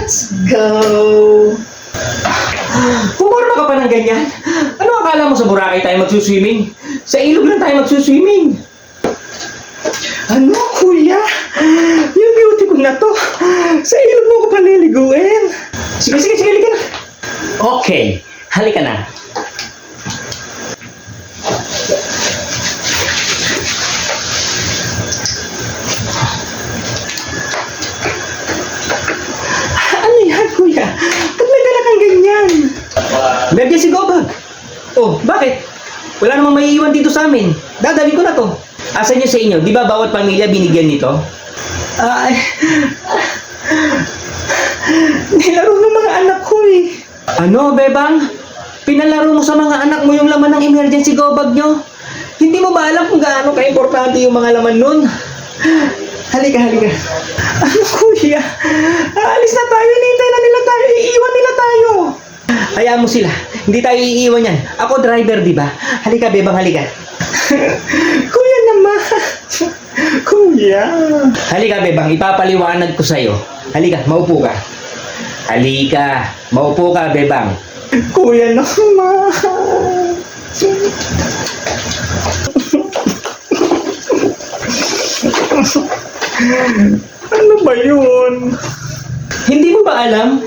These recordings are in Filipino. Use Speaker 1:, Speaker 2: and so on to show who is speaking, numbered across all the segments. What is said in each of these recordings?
Speaker 1: Let's go! Pumarma ka pa ng ganyan? Ano akala mo sa Boracay tayo magsuswimming? Sa ilog lang tayo magsuswimming. Ano, kuya? Yung beauty ko na to. Sa ilog mo ko paliliguin. Sige, sige, sige, halika na. Okay, halika na. Ano yan, Ba't nagdala kang ganyan? Emergency go bag. Oh, bakit? Wala namang may iwan dito sa amin. Dadalhin ko na to. Asan yun sa inyo? Di ba bawat pamilya binigyan nito? Ay, nilaro ng mga anak ko eh. Ano, Bebang? Pinalaro mo sa mga anak mo yung laman ng emergency go bag nyo? Hindi mo ba alam kung gaano ka-importante yung mga laman nun? Halika, halika. Ano, kuya? Aalis na tayo. Hinihintay na nila tayo. Iiwan nila tayo. Hayaan mo sila. Hindi tayo iiwan yan. Ako driver, di ba? Halika, Bebang, halika. kuya naman. kuya. Halika, Bebang. Ipapaliwanag ko sa'yo. Halika, maupo ka. Halika. Maupo ka, Bebang. Kuya naman. ano ba yun? Hindi mo ba alam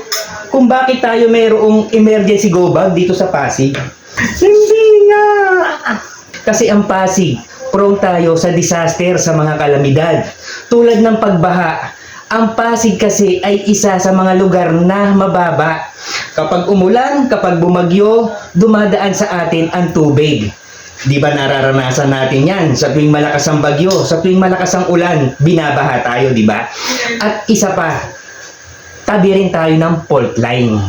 Speaker 1: kung bakit tayo mayroong emergency go bag dito sa Pasig? Hindi nga! Kasi ang Pasig, prone tayo sa disaster sa mga kalamidad. Tulad ng pagbaha, ang Pasig kasi ay isa sa mga lugar na mababa. Kapag umulan, kapag bumagyo, dumadaan sa atin ang tubig. Di ba nararanasan natin yan? Sa tuwing malakas ang bagyo, sa tuwing malakas ang ulan, binabaha tayo, di ba? At isa pa, tabi rin tayo ng fault line.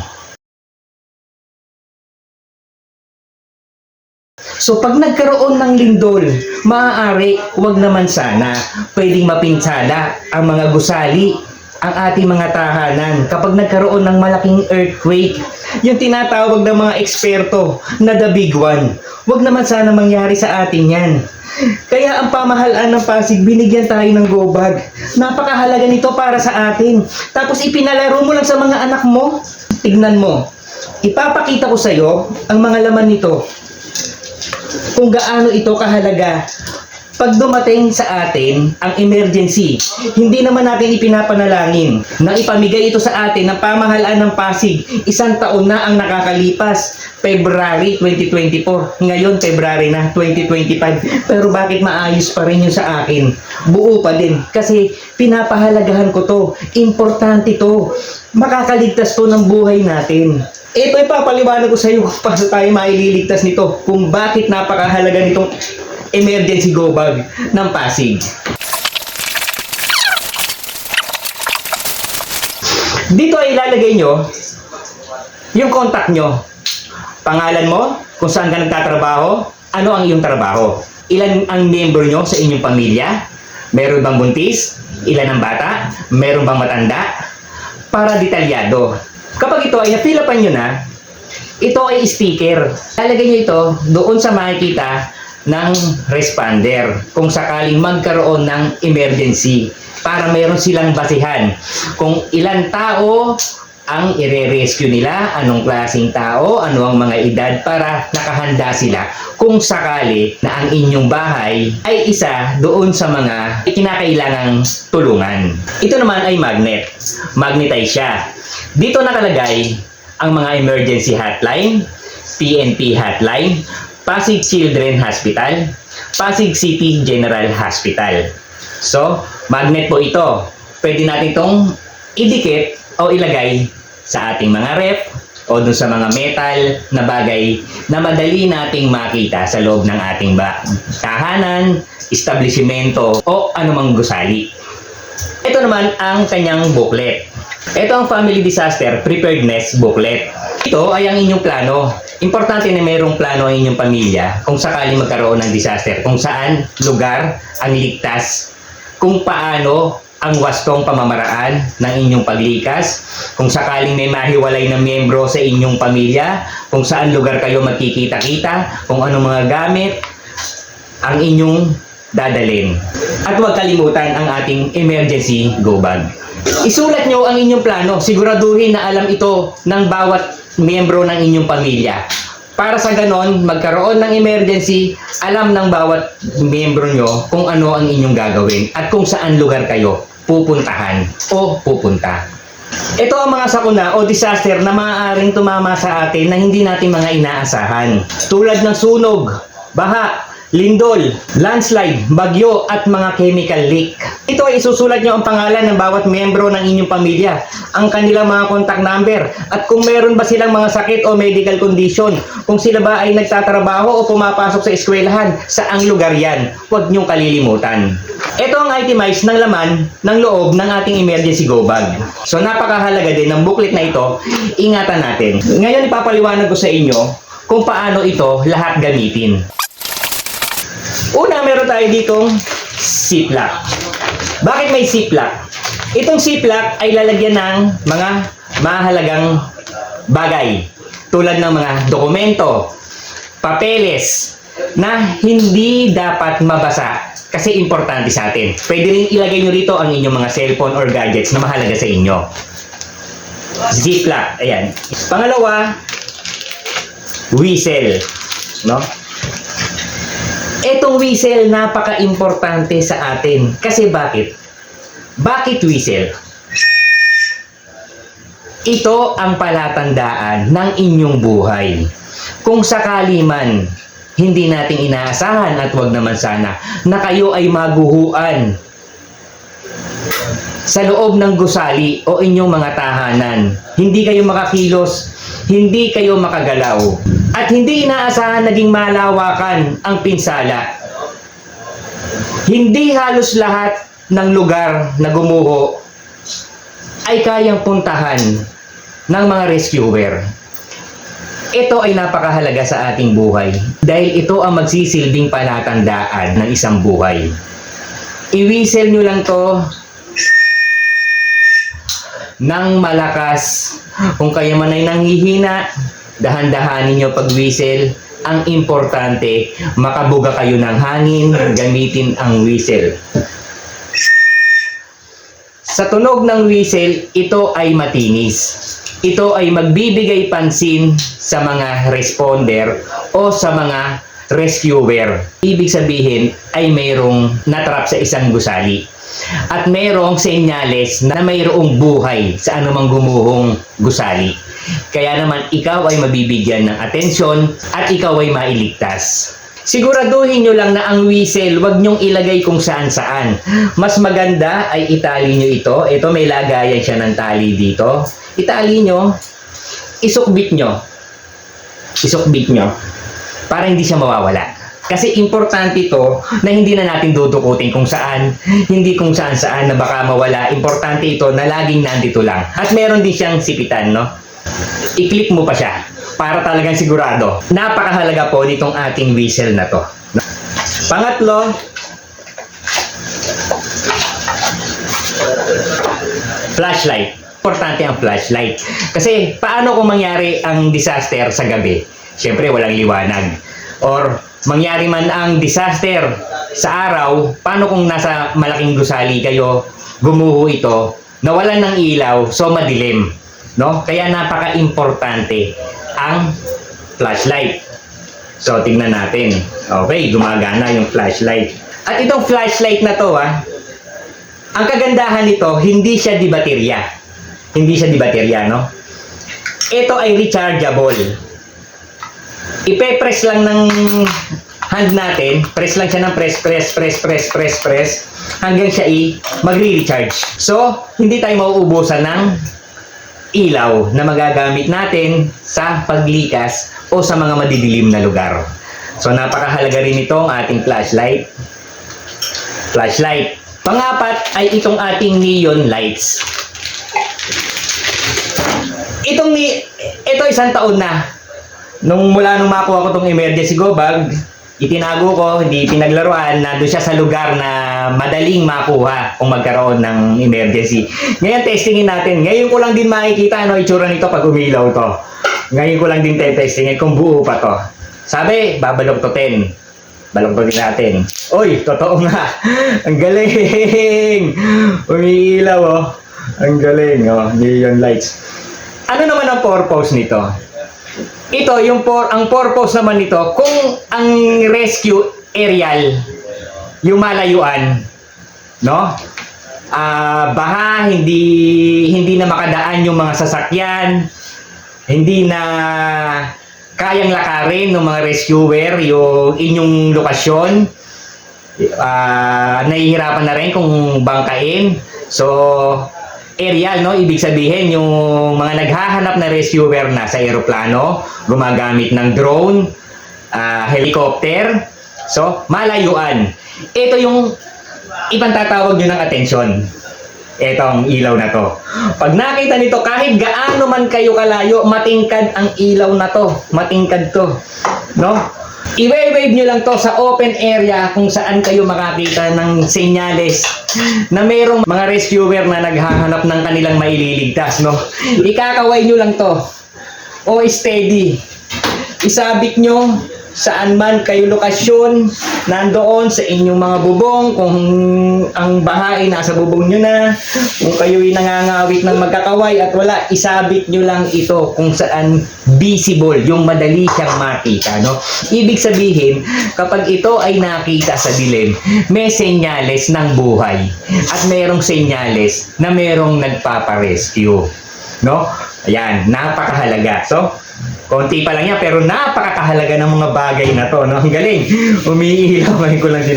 Speaker 1: So pag nagkaroon ng lindol, maaari, wag naman sana, pwedeng mapinsala ang mga gusali, ang ating mga tahanan kapag nagkaroon ng malaking earthquake. Yung tinatawag ng mga eksperto na the big one. Wag naman sana mangyari sa atin yan. Kaya ang pamahalaan ng Pasig, binigyan tayo ng go bag. Napakahalaga nito para sa atin. Tapos ipinalaro mo lang sa mga anak mo. Tignan mo. Ipapakita ko sa iyo ang mga laman nito kung gaano ito kahalaga. Pag dumating sa atin ang emergency, hindi naman natin ipinapanalangin na ipamigay ito sa atin ng pamahalaan ng Pasig. Isang taon na ang nakakalipas, February 2024. Ngayon, February na 2025. Pero bakit maayos pa rin yun sa akin? Buo pa din. Kasi pinapahalagahan ko to. Importante to. Makakaligtas to ng buhay natin. Ito ay papaliwanag ko sa iyo paano tayo maililigtas nito. Kung bakit napakahalaga nitong emergency go bag ng Pasig. Dito ay ilalagay nyo yung contact nyo. Pangalan mo, kung saan ka nagtatrabaho, ano ang iyong trabaho. Ilan ang member nyo sa inyong pamilya? Meron bang buntis? Ilan ang bata? Meron bang matanda? Para detalyado. Kapag ito ay napilapan nyo na, ito ay sticker. Lalagay nyo ito doon sa makikita ng responder kung sakaling magkaroon ng emergency para mayroon silang basihan kung ilan tao ang ire-rescue nila, anong klaseng tao, ano ang mga edad para nakahanda sila kung sakali na ang inyong bahay ay isa doon sa mga kinakailangang tulungan. Ito naman ay magnet. Magnetize siya. Dito nakalagay ang mga emergency hotline, PNP hotline, Pasig Children Hospital, Pasig City General Hospital. So, magnet po ito. Pwede natin itong idikit o ilagay sa ating mga rep o dun sa mga metal na bagay na madali nating makita sa loob ng ating ba tahanan, establishmento o anumang gusali. Ito naman ang kanyang booklet. Ito ang Family Disaster Preparedness Booklet. Ito ay ang inyong plano. Importante na mayroong plano ang inyong pamilya kung sakaling magkaroon ng disaster. Kung saan lugar ang ligtas. Kung paano ang wastong pamamaraan ng inyong paglikas. Kung sakaling may mahiwalay na miyembro sa inyong pamilya. Kung saan lugar kayo magkikita-kita. Kung anong mga gamit ang inyong dadalin. At huwag kalimutan ang ating emergency go bag. Isulat nyo ang inyong plano. Siguraduhin na alam ito ng bawat miyembro ng inyong pamilya. Para sa ganon, magkaroon ng emergency, alam ng bawat miyembro nyo kung ano ang inyong gagawin at kung saan lugar kayo pupuntahan o pupunta. Ito ang mga sakuna o disaster na maaaring tumama sa atin na hindi natin mga inaasahan. Tulad ng sunog, baha, lindol, landslide, bagyo at mga chemical leak. Ito ay isusulat nyo ang pangalan ng bawat miyembro ng inyong pamilya, ang kanilang mga contact number, at kung meron ba silang mga sakit o medical condition, kung sila ba ay nagtatrabaho o pumapasok sa eskwelahan, saang lugar yan, huwag nyong kalilimutan. Ito ang itemize ng laman ng loob ng ating emergency go bag. So napakahalaga din ng booklet na ito, ingatan natin. Ngayon ipapaliwanag ko sa inyo kung paano ito lahat gamitin. Meron tayo ditong ziplock. Bakit may ziplock? Itong ziplock ay lalagyan ng mga mahalagang bagay tulad ng mga dokumento, papeles na hindi dapat mabasa kasi importante sa atin. Pwede rin ilagay nyo rito ang inyong mga cellphone or gadgets na mahalaga sa inyo. Ziplock, ayan. Pangalawa, whistle, no? Etong whistle napaka-importante sa atin. Kasi bakit? Bakit whistle? Ito ang palatandaan ng inyong buhay. Kung sakali man hindi natin inaasahan at wag naman sana na kayo ay maguhuan sa loob ng gusali o inyong mga tahanan. Hindi kayo makakilos, hindi kayo makagalaw, at hindi inaasahan naging malawakan ang pinsala. Hindi halos lahat ng lugar na gumuho ay kayang puntahan ng mga rescuer. Ito ay napakahalaga sa ating buhay dahil ito ang magsisilbing palatandaan ng isang buhay. I-whistle nyo lang to ng malakas. Kung kayo man ay nanghihina, dahan-dahanin nyo pag-whistle. Ang importante, makabuga kayo ng hangin, gamitin ang whistle. Sa tunog ng whistle, ito ay matinis. Ito ay magbibigay pansin sa mga responder o sa mga rescuer. Ibig sabihin ay mayroong natrap sa isang gusali. At mayroong senyales na mayroong buhay sa anumang gumuhong gusali. Kaya naman ikaw ay mabibigyan ng atensyon at ikaw ay mailigtas. Siguraduhin nyo lang na ang whistle, wag nyong ilagay kung saan saan. Mas maganda ay itali nyo ito. Ito may lagayan siya ng tali dito. Itali nyo, isukbit nyo. Isukbit nyo para hindi siya mawawala. Kasi importante ito na hindi na natin dudukutin kung saan, hindi kung saan saan na baka mawala. Importante ito na laging nandito lang. At meron din siyang sipitan, no? I-clip mo pa siya para talagang sigurado. Napakahalaga po nitong ating whistle na to. Pangatlo, flashlight. Importante ang flashlight. Kasi paano kung mangyari ang disaster sa gabi? Siyempre walang liwanag. Or mangyari man ang disaster sa araw, paano kung nasa malaking gusali kayo, gumuho ito, nawalan ng ilaw, so madilim. No? Kaya napaka-importante ang flashlight. So, tingnan natin. Okay, gumagana yung flashlight. At itong flashlight na to, ah, ang kagandahan nito, hindi siya di baterya. Hindi siya di baterya, no? Ito ay rechargeable. Ipe-press lang ng hand natin, press lang siya ng press, press, press, press, press, press, hanggang siya i magre-recharge. So, hindi tayo mauubusan ng ilaw na magagamit natin sa paglikas o sa mga madidilim na lugar. So, napakahalaga rin itong ating flashlight. Flashlight. Pangapat ay itong ating neon lights. Itong ni ito isang taon na. Nung mula nung makuha ko tong emergency go bag, itinago ko, hindi pinaglaruan, nandun siya sa lugar na madaling makuha kung magkaroon ng emergency. Ngayon, testingin natin. Ngayon ko lang din makikita ano itsura nito pag umilaw to. Ngayon ko lang din testingin kung buo pa to. Sabi, babalok to 10. Balugbagin natin. Uy, totoo nga. Ang galing. Umiilaw oh. Ang galing oh. Neon lights. Ano naman ang purpose nito? Ito, yung por ang purpose naman nito, kung ang rescue aerial, yung malayuan, no? Ah, baha, hindi hindi na makadaan yung mga sasakyan, hindi na kayang lakarin ng mga rescuer yung inyong lokasyon. Ah, nahihirapan na rin kung bangkain. So, aerial, no? Ibig sabihin, yung mga naghahanap na rescuer na sa eroplano, gumagamit ng drone, ah, helicopter, so, malayuan. Ito yung ibang tatawag nyo ng atensyon. Etong ilaw na to. Pag nakita nito, kahit gaano man kayo kalayo, matingkad ang ilaw na to. Matingkad to. No? I-wave nyo lang to sa open area kung saan kayo makakita ng senyales na mayroong mga rescuer na naghahanap ng kanilang maililigtas, no? Ikakaway nyo lang to. O steady. Isabit nyo saan man kayo lokasyon, nandoon sa inyong mga bubong, kung ang bahay nasa bubong nyo na, kung kayo'y nangangawit ng magkakaway at wala, isabit nyo lang ito kung saan visible, yung madali siyang makita, no? Ibig sabihin, kapag ito ay nakita sa dilim, may senyales ng buhay at mayroong senyales na mayroong nagpaparescue, no? Ayan, napakahalaga. So, Konti pa lang yan, pero napakahalaga ng mga bagay na to, no? Ang galing. Umiilaw ko lang din.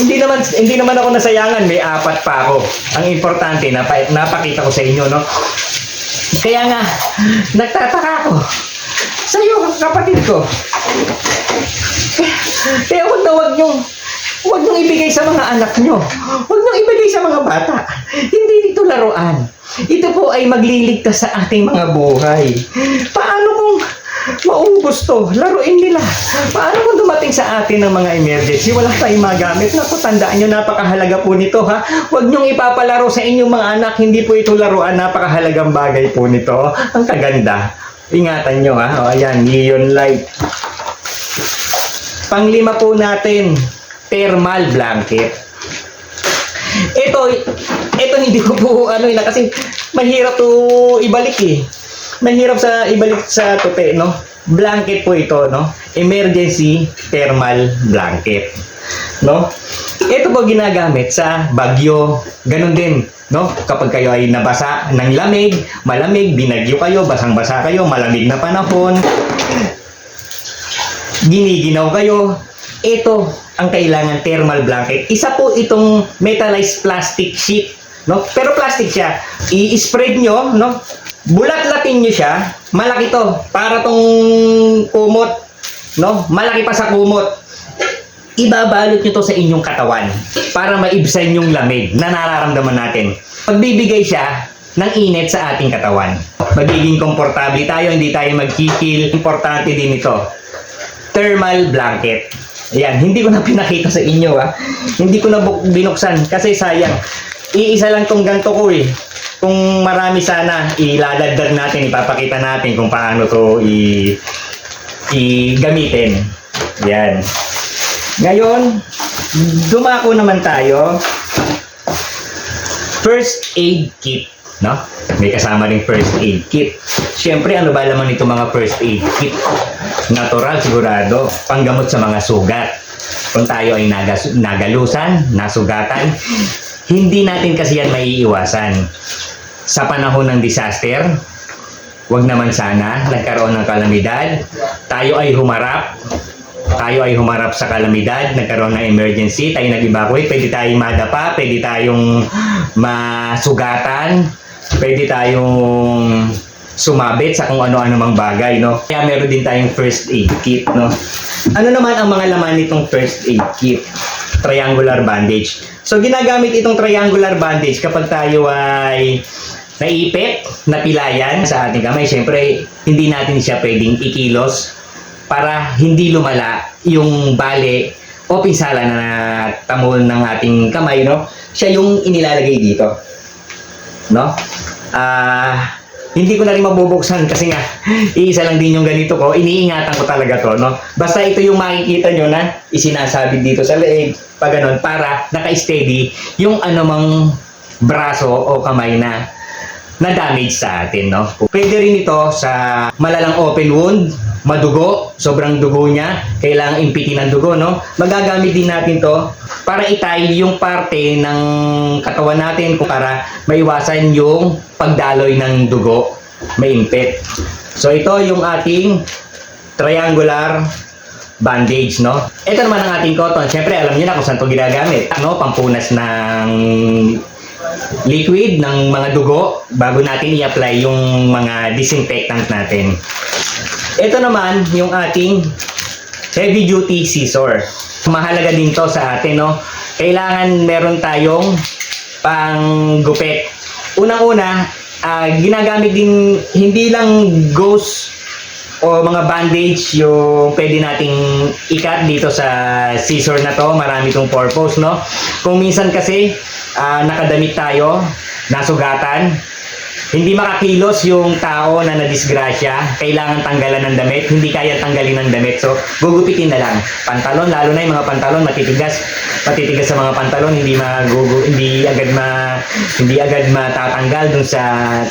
Speaker 1: Hindi naman hindi naman ako nasayangan, may apat pa ako. Ang importante napa, napakita ko sa inyo, no? Kaya nga nagtataka ako sa iyo, kapatid ko. Kaya wag na wag yung Huwag niyong ibigay sa mga anak niyo. Huwag niyong ibigay sa mga bata. Hindi dito laruan. Ito po ay magliligtas sa ating mga buhay. Paano kung maubos to? Laruin nila. Paano kung dumating sa atin ng mga emergency? Wala tayong magamit. Naku, tandaan nyo, napakahalaga po nito ha. Huwag niyong ipapalaro sa inyong mga anak. Hindi po ito laruan. Napakahalagang bagay po nito. Ang kaganda. Ingatan nyo ha. O, ayan, neon light. Panglima po natin, thermal blanket. Ito, ito hindi ko po ano yun, kasi mahirap to ibalik eh. Mahirap sa ibalik sa tote, no? Blanket po ito, no? Emergency thermal blanket. No? Ito po ginagamit sa bagyo. Ganon din, no? Kapag kayo ay nabasa ng lamig, malamig, binagyo kayo, basang-basa kayo, malamig na panahon, giniginaw kayo, ito ang kailangan thermal blanket. Isa po itong metallized plastic sheet, no? Pero plastic siya. I-spread nyo, no? Bulat-latin nyo siya. Malaki to. Para tong kumot, no? Malaki pa sa kumot. Ibabalot nyo to sa inyong katawan para maibsan yung lamig na nararamdaman natin. Pagbibigay siya ng init sa ating katawan. Magiging komportable tayo, hindi tayo magkikil. Importante din ito. Thermal blanket. Ayan, hindi ko na pinakita sa inyo ha. Hindi ko na binuksan kasi sayang. Iisa lang tong ganto ko eh. Kung marami sana, iladagdag natin, ipapakita natin kung paano to i, i gamitin. Yan. Ngayon, dumako naman tayo. First aid kit, no? May kasama ring first aid kit. Siyempre, ano ba laman nito mga first aid kit? Natural sigurado, panggamot sa mga sugat. Kung tayo ay nagas, nagalusan, nasugatan, hindi natin kasi yan maiiwasan. Sa panahon ng disaster, wag naman sana nagkaroon ng kalamidad, tayo ay humarap, tayo ay humarap sa kalamidad, nagkaroon ng emergency, tayo nag-evacuate, pwede tayong madapa, pwede tayong masugatan, pwede tayong sumabit sa kung ano-ano mang bagay, no? Kaya meron din tayong first aid kit, no? Ano naman ang mga laman nitong first aid kit? Triangular bandage. So, ginagamit itong triangular bandage kapag tayo ay naipit, napilayan sa ating kamay. Siyempre, hindi natin siya pwedeng ikilos para hindi lumala yung bale o pinsala na tamol ng ating kamay, no? Siya yung inilalagay dito. No? Ah, Hindi ko na rin mabubuksan kasi nga, iisa lang din yung ganito ko. Iniingatan ko talaga to, no? Basta ito yung makikita nyo na isinasabi dito sa leeg, pag ganun, para naka-steady yung anumang braso o kamay na na damage sa atin, no? Pwede rin ito sa malalang open wound, madugo, sobrang dugo niya, kailangan impitin ang dugo, no? Magagamit din natin to para itay yung parte ng katawan natin para maiwasan yung pagdaloy ng dugo, maimpit. So ito yung ating triangular bandage, no? Ito naman ang ating cotton. Siyempre, alam niyo na kung saan to ginagamit. No? Pampunas ng liquid ng mga dugo bago natin i-apply yung mga disinfectant natin. Ito naman yung ating heavy duty scissor. Mahalaga din to sa atin, no? Kailangan meron tayong panggupit. Unang-una, ah, ginagamit din hindi lang gauze o mga bandage yung pwede nating ikat dito sa scissor na to. Marami tong purpose, no? Kung minsan kasi ah, nakadamit tayo, nasugatan, hindi makakilos yung tao na nadisgrasya, kailangan tanggalan ng damit, hindi kaya tanggalin ng damit. So, gugupitin na lang. Pantalon, lalo na yung mga pantalon matitigas. Matitigas sa mga pantalon, hindi magugu hindi agad ma hindi agad matatanggal dun sa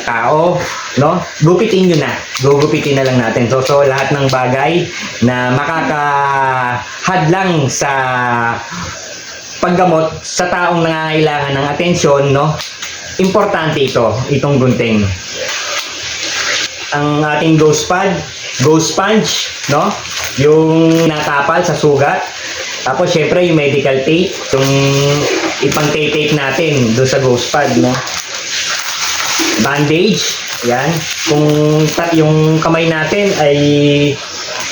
Speaker 1: tao, no? Gupitin niyo na. Gugupitin na lang natin. So, so lahat ng bagay na makakahadlang sa paggamot sa taong nangangailangan ng atensyon, no? Importante ito, itong gunting. Ang ating ghost pad, ghost sponge, no? Yung natapal sa sugat. Tapos, syempre, yung medical tape, yung ipang-tape natin doon sa ghost pad, no? Bandage, yan. Kung yung kamay natin ay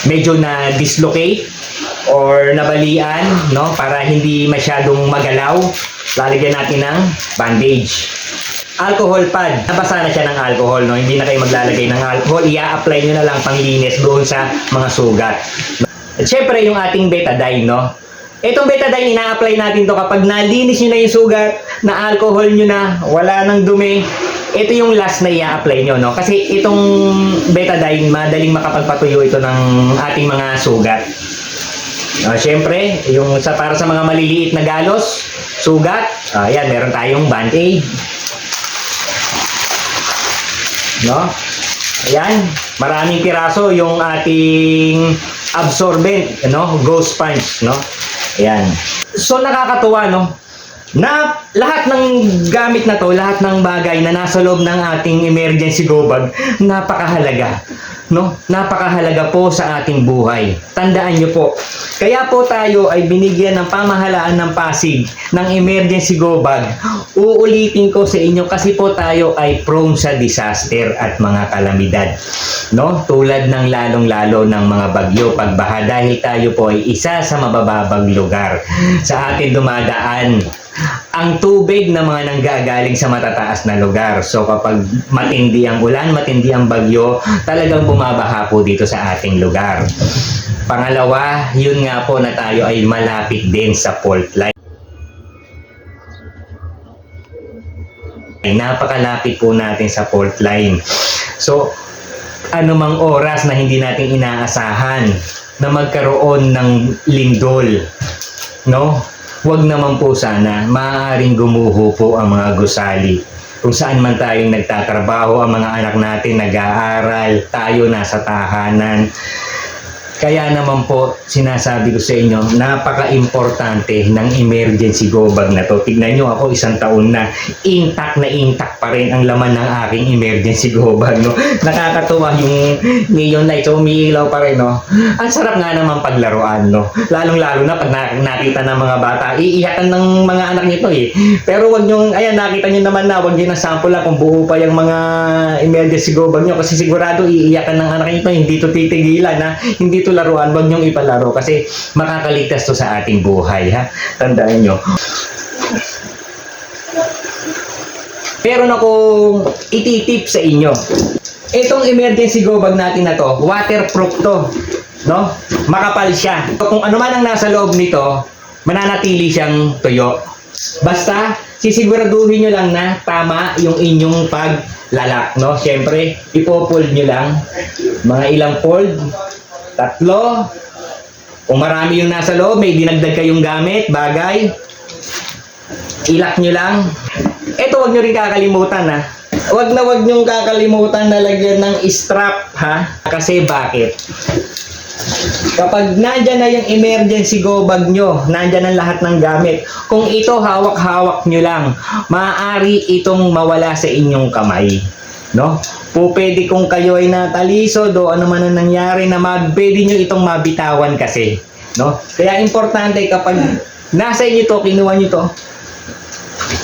Speaker 1: medyo na dislocate or nabalian, no? Para hindi masyadong magalaw, lalagyan natin ng bandage. Alcohol pad. Nabasa na siya ng alcohol, no? Hindi na kayo maglalagay ng alcohol. Ia-apply nyo na lang panglinis doon sa mga sugat. At syempre, yung ating betadine, no? Itong betadine, ina-apply natin to kapag nalinis nyo na yung sugat, na alcohol nyo na, wala nang dumi, ito yung last na i-apply nyo, no? Kasi itong betadine, madaling makapagpatuyo ito ng ating mga sugat. Uh, Siyempre, yung sa, para sa mga maliliit na galos, sugat, ayan, meron tayong band-aid. No? Ayan, maraming piraso yung ating absorbent, no? Ghost sponge, no? Ayan. So nakakatuwa, no? Na lahat ng gamit na to, lahat ng bagay na nasa loob ng ating emergency go bag, napakahalaga. No? Napakahalaga po sa ating buhay. Tandaan nyo po. Kaya po tayo ay binigyan ng pamahalaan ng Pasig ng emergency go bag. Uulitin ko sa inyo kasi po tayo ay prone sa disaster at mga kalamidad. No? Tulad ng lalong-lalo ng mga bagyo, pagbaha dahil tayo po ay isa sa mabababang lugar. Sa atin dumadaan ang tubig na mga nanggagaling sa matataas na lugar. So kapag matindi ang ulan, matindi ang bagyo, talagang bumabaha po dito sa ating lugar. Pangalawa, yun nga po na tayo ay malapit din sa fault line. Napakalapit po natin sa fault line. So, anumang oras na hindi natin inaasahan na magkaroon ng lindol, no? Huwag naman po sana, maaaring gumuho po ang mga gusali. Kung saan man tayong nagtatrabaho, ang mga anak natin nag-aaral, tayo nasa tahanan. Kaya naman po, sinasabi ko sa inyo, napaka-importante ng emergency go bag na to. Tignan nyo ako, isang taon na, intact na intact pa rin ang laman ng aking emergency go bag. No? Nakakatuwa yung neon light, so umiilaw pa rin. No? Ang sarap nga naman paglaruan. No? Lalong-lalo na pag na- nakita ng mga bata, iiyakan ng mga anak nito eh. Pero wag nyo, ayan, nakita nyo naman na, wag nyo na sample lang kung buo pa yung mga emergency go bag nyo kasi sigurado iiyakan ng anak nito, hindi to titigilan na, hindi to laruan, wag nyong ipalaro kasi makakaligtas to sa ating buhay ha. Tandaan nyo. Meron akong ititip sa inyo. Itong emergency go bag natin na to, waterproof to. No? Makapal siya. Kung ano man ang nasa loob nito, mananatili siyang tuyo. Basta, sisiguraduhin nyo lang na tama yung inyong paglalak, no? Siyempre, ipo-fold nyo lang. Mga ilang fold, tatlo. Kung marami yung nasa loob, may dinagdag kayong gamit, bagay. Ilak nyo lang. Ito, wag nyo rin kakalimutan, ha? Wag na wag nyo kakalimutan na lagyan ng strap, ha? Kasi bakit? Kapag nandyan na yung emergency go bag nyo, nandyan ang lahat ng gamit. Kung ito hawak-hawak nyo lang, maaari itong mawala sa inyong kamay. No? Po pwede kung kayo ay natalisod o ano man ang nangyari na mag, pwede nyo itong mabitawan kasi. No? Kaya importante kapag nasa inyo to, kinuha nyo to,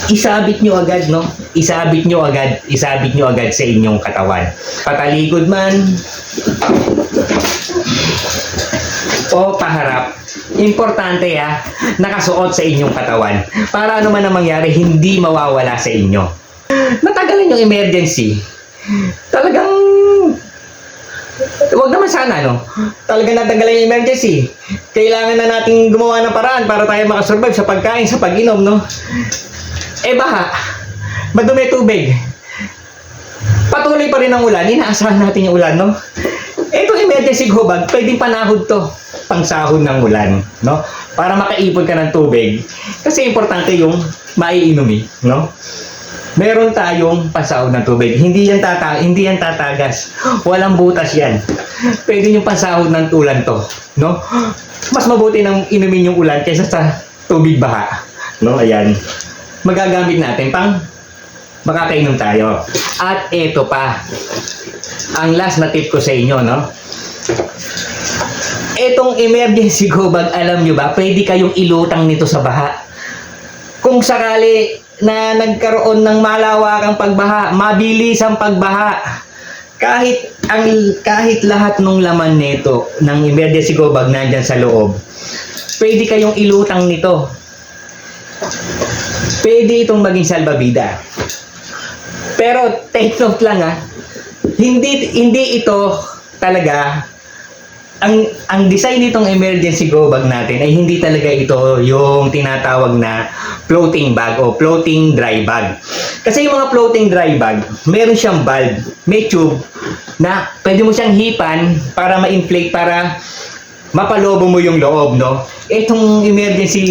Speaker 1: isabit nyo agad, no? Isabit nyo agad, isabit nyo agad sa inyong katawan. Patalikod man, o paharap, importante ha, nakasuot sa inyong katawan. Para ano man ang mangyari, hindi mawawala sa inyo. Natagalan yung emergency. Talagang Huwag naman sana, no? Talagang natanggalan yung emergency. Kailangan na nating gumawa ng paraan para tayo makasurvive sa pagkain, sa pag-inom, no? Eh baha, madumi tubig. Patuloy pa rin ang ulan, inaasahan natin yung ulan, no? Ito emergency go pwedeng panahod to, pangsahod ng ulan, no? Para makaipon ka ng tubig. Kasi importante yung maiinom, eh, no? Meron tayong pansahod ng tubig. Hindi yan tata hindi yan tatagas. Walang butas yan. Pwede yung pansahod ng ulan to, no? Mas mabuti nang inumin yung ulan kaysa sa tubig baha, no? Ayan. Magagamit natin pang makakainom tayo. At eto pa, ang last na tip ko sa inyo, no? Etong emergency go bag, alam nyo ba, pwede kayong ilutang nito sa baha. Kung sakali na nagkaroon ng malawakang pagbaha, mabilis ang pagbaha. Kahit ang kahit lahat ng laman nito ng emergency go bag nandyan sa loob, pwede kayong ilutang nito. Pwede itong maging salbabida. Pero take note lang ah, hindi hindi ito talaga ang ang design nitong emergency go bag natin ay hindi talaga ito yung tinatawag na floating bag o floating dry bag. Kasi yung mga floating dry bag, meron siyang valve, may tube na pwede mo siyang hipan para ma-inflate para mapalobo mo yung loob, no? Itong emergency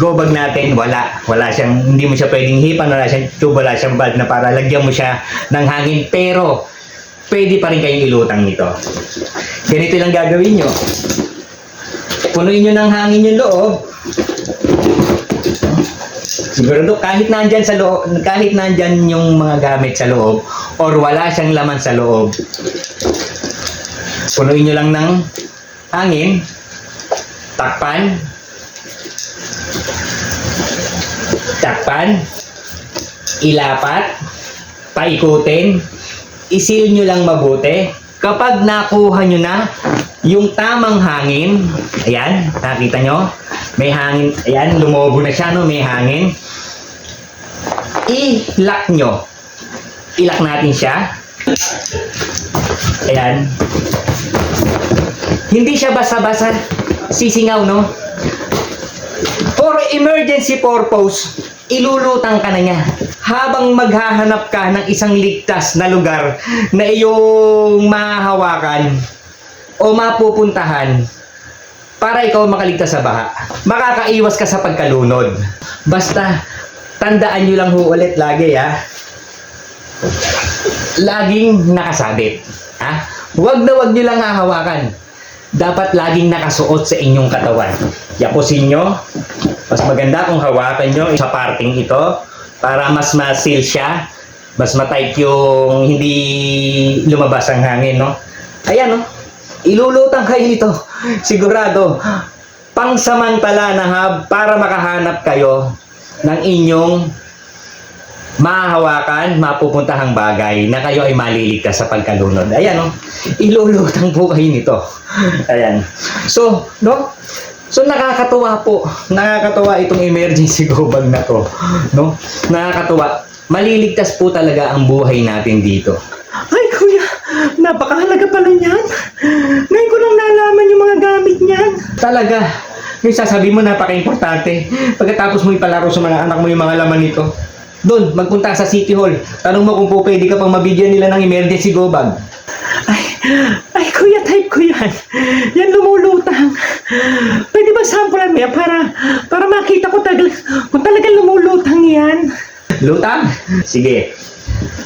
Speaker 1: go bag natin, wala. Wala siyang, hindi mo siya pwedeng hipan, wala siyang tube, wala siyang valve na para lagyan mo siya ng hangin. Pero, pwede pa rin kayong ilutang nito. Ganito lang gagawin nyo. Punuin nyo ng hangin yung loob. Sigurado kahit nandyan sa loob, kahit nandyan yung mga gamit sa loob or wala siyang laman sa loob. Punuin nyo lang ng hangin. Takpan. Takpan. Ilapat. Paikutin. Isil nyo lang mabuti. Kapag nakuha nyo na yung tamang hangin, ayan, nakita nyo? May hangin, ayan, lumobo na siya, no? May hangin. I-lock nyo. I-lock natin siya. Ayan. Hindi siya basa-basa. Sisingaw, no? For emergency purpose, ilulutang ka na niya. Habang maghahanap ka ng isang ligtas na lugar na iyong mahahawakan o mapupuntahan para ikaw makaligtas sa baha. Makakaiwas ka sa pagkalunod. Basta, tandaan nyo lang ho ulit lagi ha. Laging nakasabit. Ha? Huwag na huwag nyo lang hahawakan. Dapat laging nakasuot sa inyong katawan. Yapusin nyo. Mas maganda kung hawakan nyo sa parting ito para mas masil siya. Mas matight yung hindi lumabas ang hangin, no? Ayan, no? Ilulutang kayo nito. Sigurado. Pangsamantala na hab para makahanap kayo ng inyong mahahawakan, mapupuntahang bagay na kayo ay maliligtas sa pagkalunod. Ayan, no? Ilulutang po kayo nito. Ayan. So, no? So nakakatuwa po. Nakakatuwa itong emergency go bag na to. No? Nakakatuwa. Maliligtas po talaga ang buhay natin dito. Ay kuya, napakahalaga pala niyan. Ngayon ko lang nalaman yung mga gamit niyan. Talaga, Yung sasabihin mo napaka-importante. Pagkatapos mo ipalaro sa mga anak mo yung mga laman nito. Doon, magpunta sa City Hall. Tanong mo kung po pwede ka pang mabigyan nila ng emergency go bag.
Speaker 2: Ay, ay kuya, type ko yan. Yan lumulutang. Pwede ba sampulan mo yan para, para makita ko tagal, kung talagang lumulutang yan?
Speaker 1: Lutang? Sige.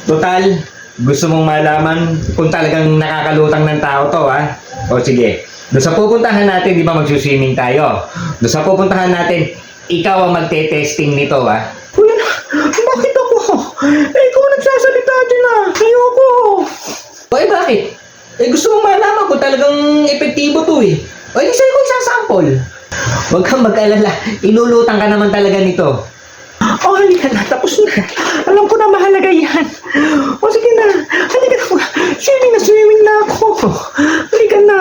Speaker 1: Total, gusto mong malaman kung talagang nakakalutang ng tao to, ha? O sige. Doon sa pupuntahan natin, di ba magsuswimming tayo? Doon sa pupuntahan natin, ikaw ang magte-testing nito, ha?
Speaker 2: Kuya, na, bakit ako? Eh, ikaw ang nagsasalita dyan ah. Ayoko.
Speaker 1: Eh, bakit? Eh gusto mo malaman kung talagang epektibo to eh. O hindi sa'yo ko isang sample. Huwag kang mag-alala, inulutan ka naman talaga nito.
Speaker 2: Oh, halika na, tapos
Speaker 1: na. Alam ko na mahalaga yan. O oh, sige na, halika na. Swimming na, swimming na ako. Halika
Speaker 2: na.